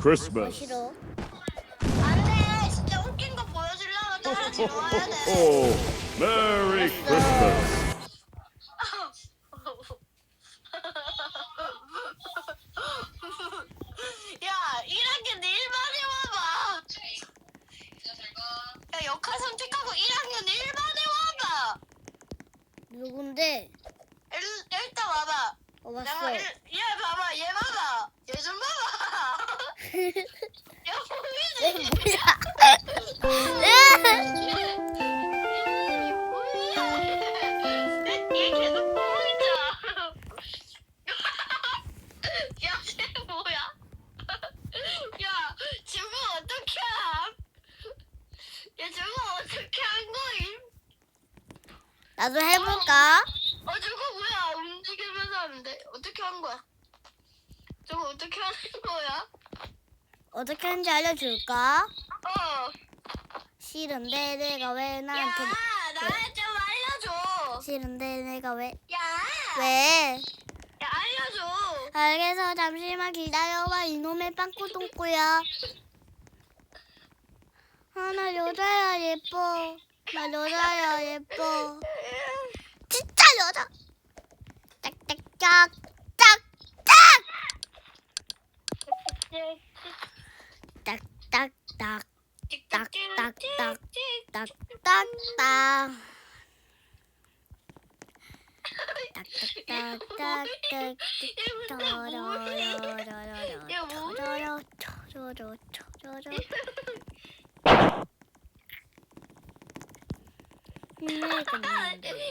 Christmas. 싫어. 안돼 진짜 웃긴 거 보여주려면 따라주러 와야 돼. Oh, Merry Christmas. 야 1학년 1반에 와봐. 야 역할 선택하고 1학년 1반에 와봐. 누군데? 일, 일단 와봐. 어 내가 왔어. 일, 얘 봐봐 얘 봐봐 얘 좀 봐봐. 나도 해볼까? 어, 저거 뭐야? 움직이면서 하는데 어떻게 한 거야? 저거 어떻게 하는 거야? 어떻게 하는지 알려줄까? 어, 싫은데 내가 왜 야, 나한테 나한테 좀 알려줘. 싫은데 내가 왜 야, 왜? 야, 알려줘. 알겠어 잠시만 기다려봐 이놈의 빵꾸똥꾸야 아나 여자야 예뻐 나 여자야 예뻐 진짜 여자 짝짝짝 짝짝짝 딱딱딱 딱딱딱 딱딱딱 딱딱딱딱딱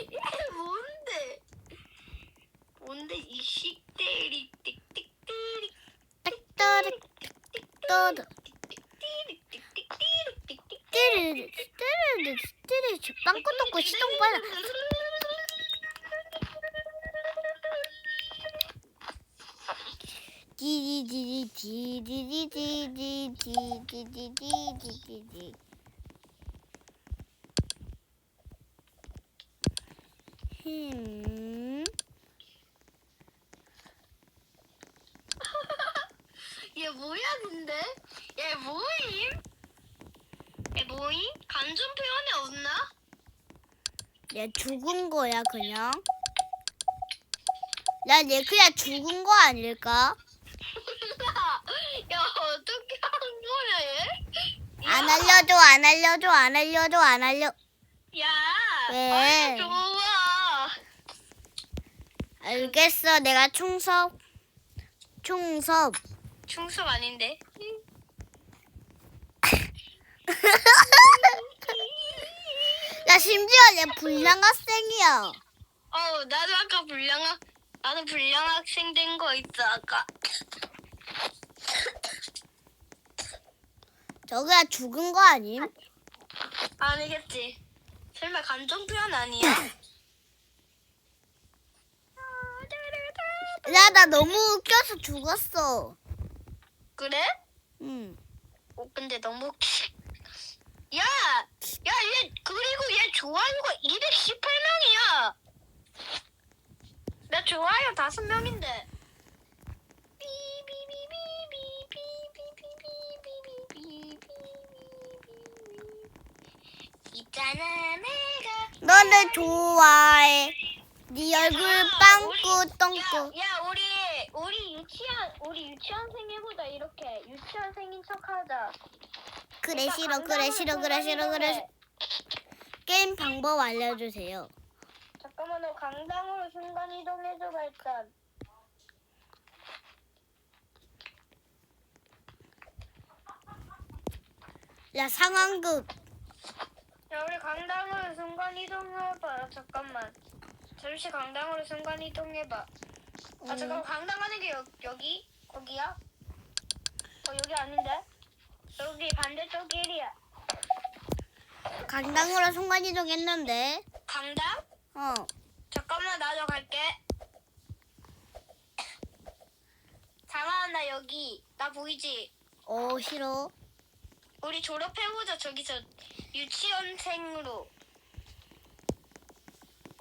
이게 뭔데? 뭔데 이 식대리 띡띡띠리 띡띡 띠리 띡띡띠리 빵꾸 똥꾸 시동 빨라 디디디디디디디디디디디디디디 흠 얘 뭐야 근데? 얘 뭐임? 얘 뭐임? 감정 표현이 없나? 얘 죽은 거야 그냥 난얘 그냥 죽은 거 아닐까? 야 어떻게 한 거야 얘? 야, 안 알려줘 안 알려줘 안 알려줘 안 알려 야 왜? 아이 좋아 알겠어 내가 충섭 충섭 충성 아닌데? 야 심지어 얘 불량 학생이야 어 나도 아까 불량 학 나도 불량 학생 된 거 있어 아까 저거야 죽은 거 아님? 아니겠지 설마 감정 표현 아니야? 야 나 너무 웃겨서 죽었어 그래? 응 어 근데 너무 야! 야 얘 그리고 얘 좋아요가 218명이야 나 좋아요 5명인데 있잖아 내가 너를 좋아해 네 얼굴 야, 빵꾸 똥꾸 야, 야 우리 우리 유치원 우리 유치원생 해보자 이렇게 유치원생인 척하자 그래 싫어 그래 싫어 그래 싫어 그래. 게임 방법 알려주세요. 잠깐만요. 강당으로 순간 이동해줘봐 일단 야 상황극. 야 우리 강당으로 순간 이동해봐. 잠깐만. 잠시 강당으로 순간 이동해봐. 아 잠깐 강당 가는 게 여, 여기? 거기야? 어 여기 아닌데? 여기 반대쪽 길이야. 강당으로 순간이동 했는데. 강당? 어. 잠깐만 나도 갈게. 잠깐만 나 여기. 나 보이지? 어 싫어. 우리 졸업해보자 저기서 유치원생으로.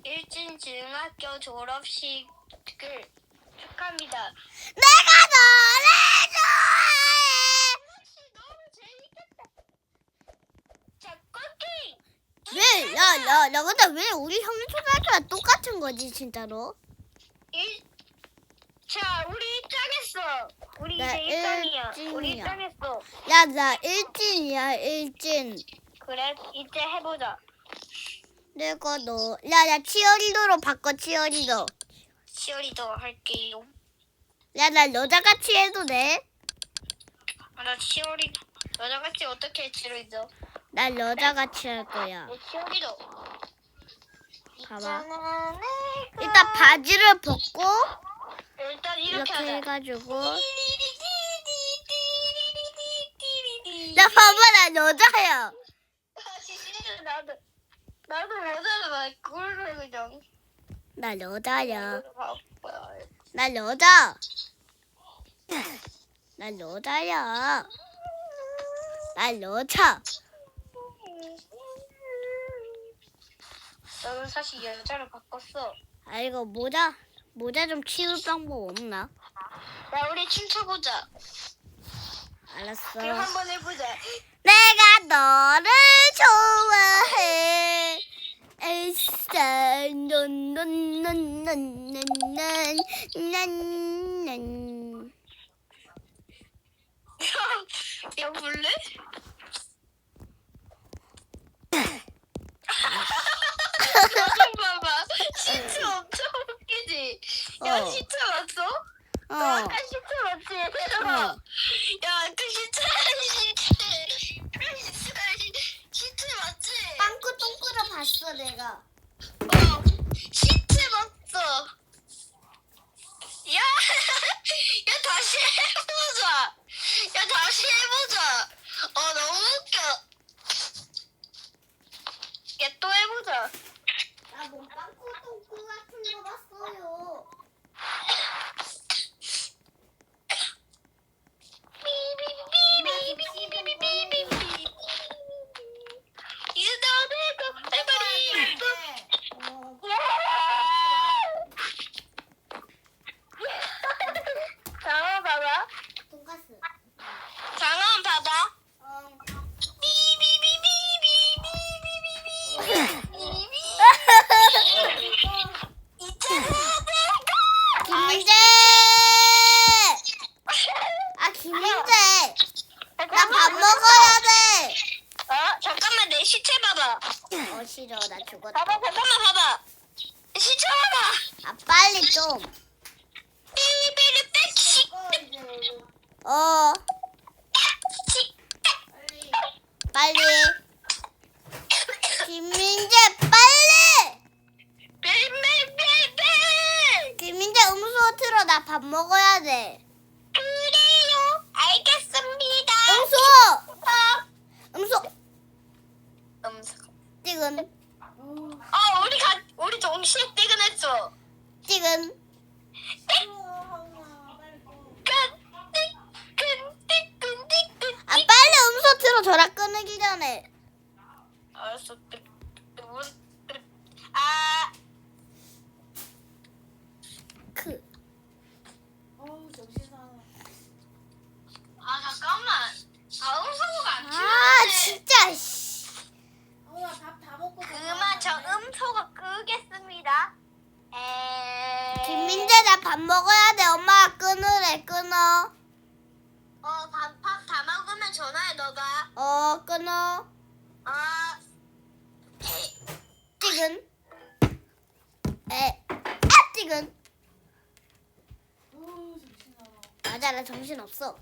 일진 중학교 졸업식을 축하합니다 내가 너를 왜, 야, 근데 왜 우리 형님 초등학교랑 똑같은 거지, 진짜로? 일... 자, 우리 입장했어. 우리 나 이제 입장이야. 우리 일진이야. 입장했어. 야, 나 일진이야, 일진. 그래, 이제 해보자. 내가 너, 야, 야, 치어리더로 바꿔, 치어리더. 치어리더 할게요. 야, 나 여자같이 해도 돼? 아, 나 치어리 여자같이 어떻게 치어리더? 난 여자같이 할 거야. 내 치어리더. 봐봐. 일단 바지를 벗고, 일단 이렇게, 이렇게 하자. 해가지고. 야, 봐봐, 나 여자야. 아, 진짜 나도 나도 여자잖아. 그걸로 그냥. 나 여자야. 나 여자. 나 여자야. 나 여자. 나는 사실 여자를 바꿨어. 아 이거 모자 모자 좀 치울 방법 없나? 야 우리 춤춰보자. 알았어. 그럼 한번 해보자. 너를 좋아해 에싸 논논논논논논논 야, 야 볼래? 내가. 어, 시트 맞어. 야, 야, 다시 해보자. 야, 다시 해보자. 어, 너무 웃겨. 야, 또 해보자. 나뭐 빵꾸 똥꾸 같은 거 봤어요. 싫어 나 죽었다. 봐봐 잠깐만 봐봐. 봐봐. 아 빨리 좀. 삐비리 빽시. 어 빨리. 김민재 빨리. 삐삐삐삐. 김민재 음소 틀어 나 밥 먹어야 돼. 그래요. 알겠습니다. 음소 어. 음소 음소. 지금 아 우리 가 우리 동시에 퇴근했어. 지금 아 빨리 음소 틀어 전화 끊기 전에. 알았어. 아, 크. 아 잠깐만. 아 음소거가 안 아 튀네. 진짜. 씨. 그만 저 음소거 끄겠습니다. 에. 김민재 나 밥 먹어야 돼. 엄마가 끊으래 끊어. 어, 밥, 밥 다 먹으면 전화해, 너가. 어 끊어. 아, 지금. 에. 아 지금. 맞아 나 정신 없어.